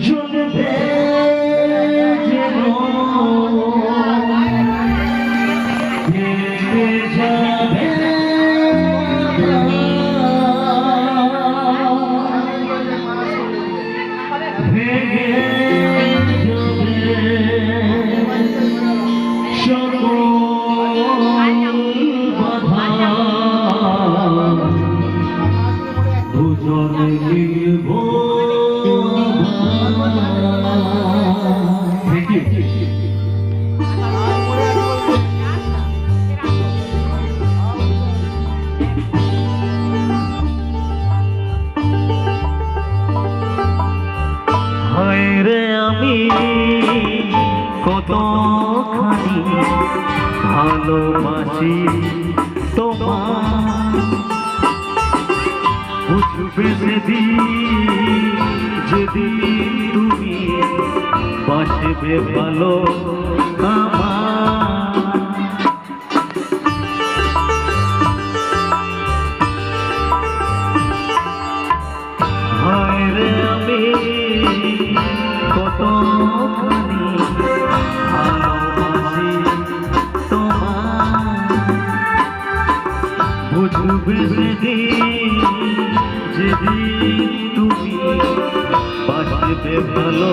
জ্বলবে রে আমি কতখানি ভালোবাসি তোমার বুঝবে যেদিন তুমি বাসবে ভালো আমি কতখানি ভালোবাসি তোমার বুঝবে সেদিন যেদিন তুমি বাঁচবে ভালো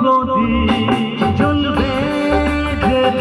প্রদীপ জ্বলবে যেন।